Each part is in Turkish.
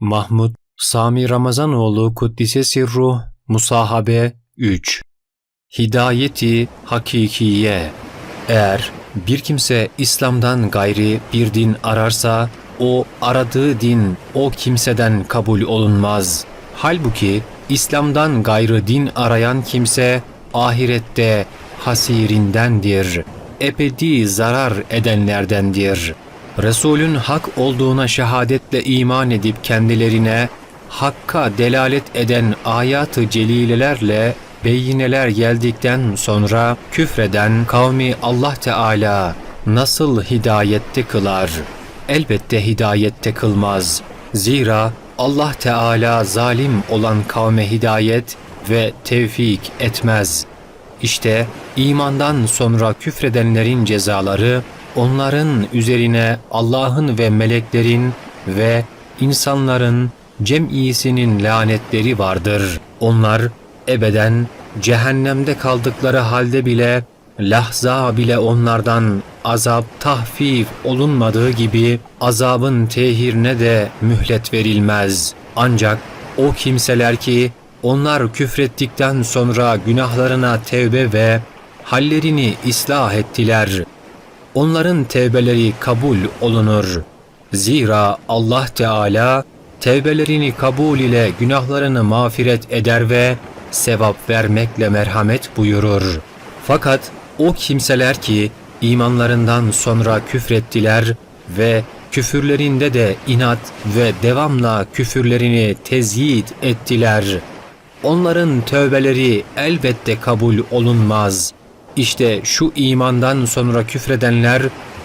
Mahmud Sami Ramazanoğlu Kuddise Sirruh Musahabe 3 Hidayeti Hakikiye Eğer bir kimse İslam'dan gayri bir din ararsa o aradığı din o kimseden kabul olunmaz. Halbuki İslam'dan gayrı din arayan kimse ahirette hasirindendir. Ebedi zarar edenlerdendir. Resulün hak olduğuna şehadetle iman edip kendilerine hakka delalet eden ayat-ı celilelerle beyineler geldikten sonra küfreden kavmi Allah Teala nasıl hidayette kılar? Elbette hidayette kılmaz. Zira Allah Teala zalim olan kavme hidayet ve tevfik etmez. İşte imandan sonra küfredenlerin cezaları onların üzerine Allah'ın ve meleklerin ve insanların cem'isinin lanetleri vardır. Onlar ebeden cehennemde kaldıkları halde bile lahza bile onlardan azap tahfif olunmadığı gibi azabın tehirine de mühlet verilmez. Ancak o kimseler ki onlar küfrettikten sonra günahlarına tevbe ve hallerini ıslah ettiler. Onların tevbeleri kabul olunur. Zira Allah Teala tevbelerini kabul ile günahlarını mağfiret eder ve sevap vermekle merhamet buyurur. Fakat o kimseler ki imanlarından sonra küfrettiler ve küfürlerinde de inat ve devamla küfürlerini tezyit ettiler. Onların tövbeleri elbette kabul olunmaz. İşte şu imandan sonra küfredenler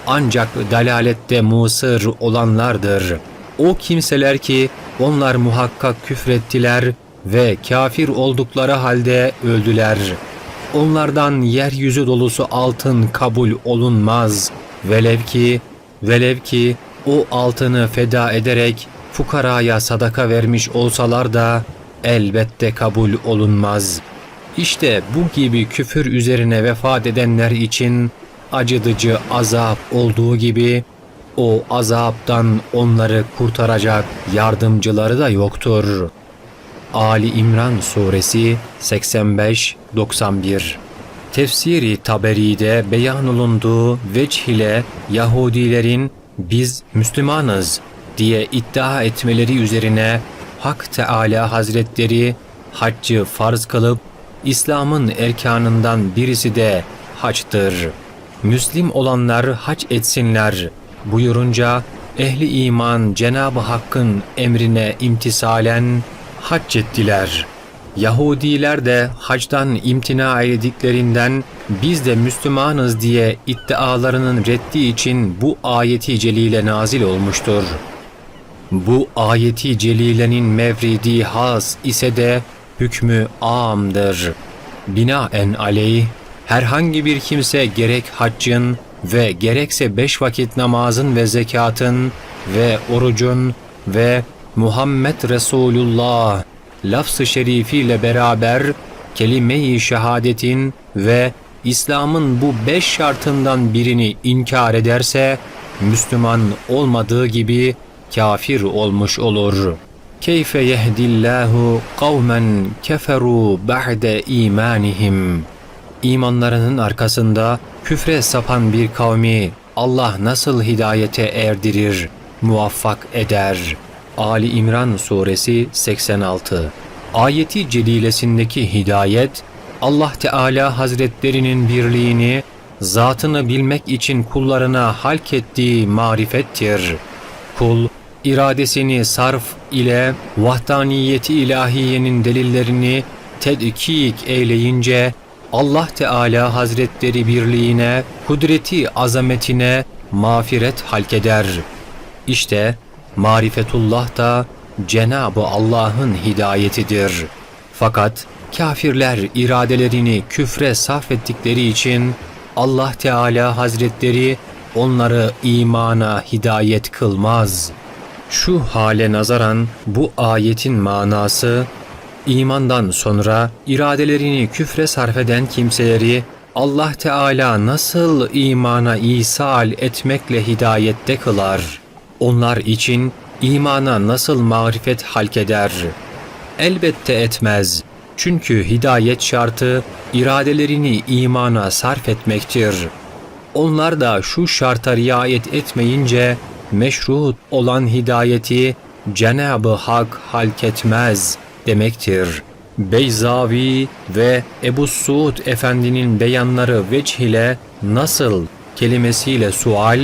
ancak dalalette musır olanlardır. O kimseler ki onlar muhakkak küfrettiler ve kafir oldukları halde öldüler. Onlardan yeryüzü dolusu altın kabul olunmaz. Velev ki, velev ki o altını feda ederek fukaraya sadaka vermiş olsalar da elbette kabul olunmaz. İşte bu gibi küfür üzerine vefat edenler için acıdıcı azap olduğu gibi o azaptan onları kurtaracak yardımcıları da yoktur. Ali İmran Suresi 85-91 Tefsiri Taberi'de beyan olunduğu veç ile Yahudilerin biz Müslümanız diye iddia etmeleri üzerine Hak Teala Hazretleri haccı farz kılıp İslam'ın erkanından birisi de haçtır. Müslim olanlar hac etsinler buyurunca ehli iman Cenab-ı Hakk'ın emrine imtisalen hac ettiler. Yahudiler de hacdan imtina ediklerinden biz de Müslümanız diye iddialarının reddi için bu ayeti celile nazil olmuştur. Bu ayeti celilenin mevridi has ise de hükmü amdır. Binaen aleyh herhangi bir kimse gerek haccın ve gerekse beş vakit namazın ve zekatın ve orucun ve Muhammed Resulullah lafz-ı şerifiyle beraber kelime-i şehadetin ve İslam'ın bu beş şartından birini inkar ederse Müslüman olmadığı gibi kafir olmuş olur. Keyfe yehdillahu kavmen keferu ba'de imanihim. İmanlarının arkasında küfre sapan bir kavmi Allah nasıl hidayete erdirir, muvaffak eder. Ali İmran Suresi 86 Ayeti celilesindeki hidayet, Allah Teala Hazretlerinin birliğini, zatını bilmek için kullarına halk ettiği marifettir. Kul, iradesini sarf ile vahdaniyeti ilahiyenin delillerini tedkik eyleyince Allah Teala Hazretleri birliğine, kudreti azametine mağfiret halkeder. İşte marifetullah da Cenab-ı Allah'ın hidayetidir. Fakat kafirler iradelerini küfre sarf ettikleri için Allah Teala Hazretleri onları imana hidayet kılmaz.'' Şu hale nazaran bu ayetin manası imandan sonra iradelerini küfre sarf eden kimseleri Allah Teala nasıl imana isal etmekle hidayette kılar? Onlar için imana nasıl marifet halkeder? Elbette etmez. Çünkü hidayet şartı iradelerini imana sarf etmektir. Onlar da şu şarta riayet etmeyince meşrut olan hidayeti Cenab-ı Hak halketmez demektir. Beyzavi ve Ebu Suud Efendi'nin beyanları veç ile nasıl kelimesiyle sual,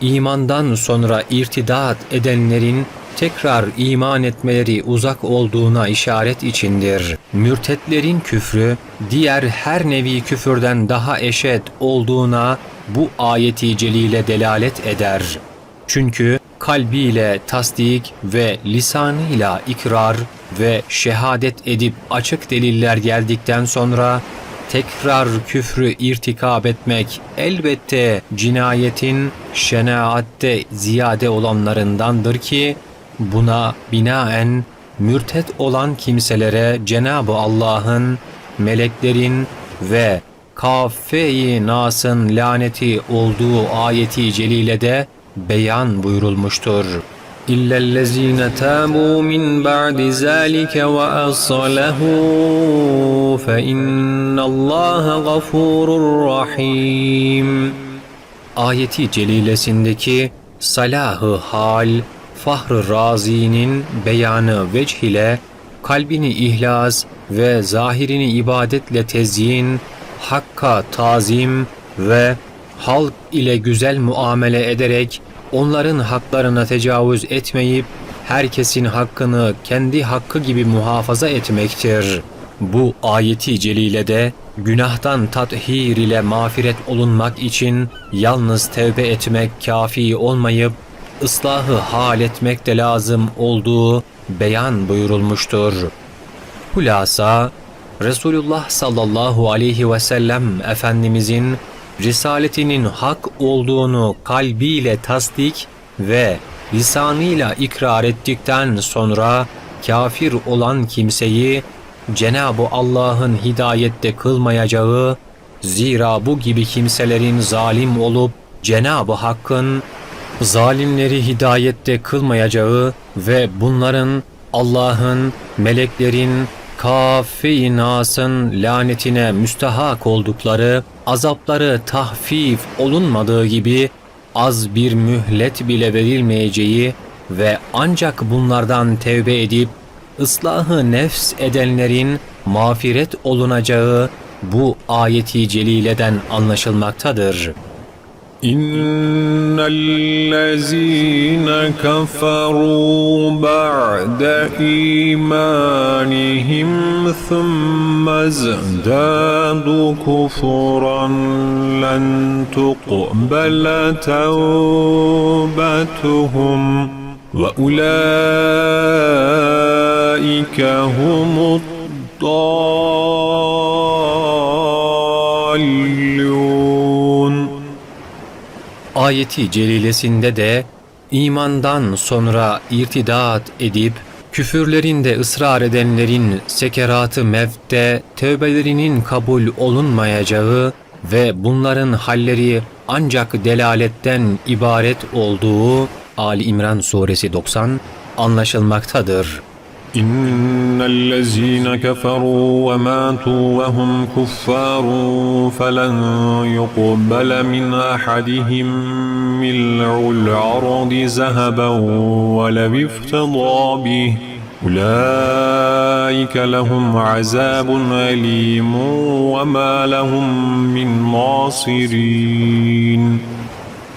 imandan sonra irtidat edenlerin tekrar iman etmeleri uzak olduğuna işaret içindir. Mürtetlerin küfrü diğer her nevi küfürden daha eşit olduğuna bu ayeti celile delalet eder. Çünkü kalbiyle tasdik ve lisanıyla ikrar ve şehadet edip açık deliller geldikten sonra tekrar küfrü irtikab etmek elbette cinayetin şenaatte ziyade olanlarındandır ki buna binaen mürtet olan kimselere Cenab-ı Allah'ın, meleklerin ve kaffe-i nasın laneti olduğu ayeti celilede beyan buyurulmuştur. İllellezine tabu min ba'di zalike ve aslahu fe innallaha gafurur rahim. Ayeti celilesindeki salahı hal, fahr-ı razinin beyanı vecih ile kalbini ihlas ve zahirini ibadetle tezyin, hakka tazim ve halk ile güzel muamele ederek onların haklarına tecavüz etmeyip herkesin hakkını kendi hakkı gibi muhafaza etmektir. Bu ayeti celilede günahtan tathir ile mağfiret olunmak için yalnız tevbe etmek kafi olmayıp ıslahı hal etmek de lazım olduğu beyan buyurulmuştur. Hulasa Resulullah sallallahu aleyhi ve sellem Efendimizin risaletinin hak olduğunu kalbiyle tasdik ve lisanıyla ikrar ettikten sonra kafir olan kimseyi Cenab-ı Allah'ın hidayette kılmayacağı, zira bu gibi kimselerin zalim olup Cenab-ı Hakk'ın zalimleri hidayette kılmayacağı ve bunların Allah'ın, meleklerin, kafi nasın lanetine müstahak oldukları, azapları tahfif olunmadığı gibi az bir mühlet bile verilmeyeceği ve ancak bunlardan tevbe edip ıslahı nefs edenlerin mağfiret olunacağı bu ayeti celileden anlaşılmaktadır. إن الذين كفروا بعد إيمانهم ثم ازدادوا كفرا لن تقبل توبتهم وأولئك هم الضالون Ayeti celilesinde de imandan sonra irtidat edip küfürlerinde ısrar edenlerin sekeratı mevtte tövbelerinin kabul olunmayacağı ve bunların halleri ancak delaletten ibaret olduğu Ali İmran suresi 90 anlaşılmaktadır. إن الذين كفروا وماتوا وهم كفار فلن يقبل من أحدهم ملء الأرض ذهبا ولو افتضى به أولئك لهم عذاب أليم وما لهم من ناصرين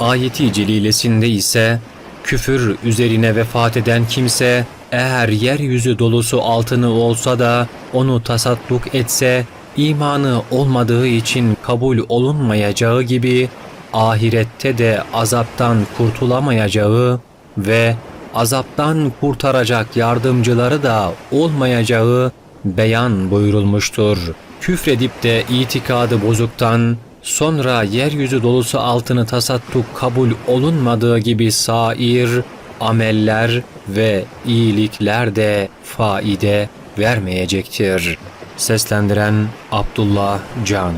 Ayeti celilesinde ise küfür üzerine vefat eden kimse eğer yeryüzü dolusu altını olsa da onu tasadduk etse imanı olmadığı için kabul olunmayacağı gibi ahirette de azaptan kurtulamayacağı ve azaptan kurtaracak yardımcıları da olmayacağı beyan buyurulmuştur. Küfredip de itikadı bozuktan sonra yeryüzü dolusu altını tasadduk kabul olunmadığı gibi sair ameller ve iyilikler de faide vermeyecektir. Seslendiren Abdullah Can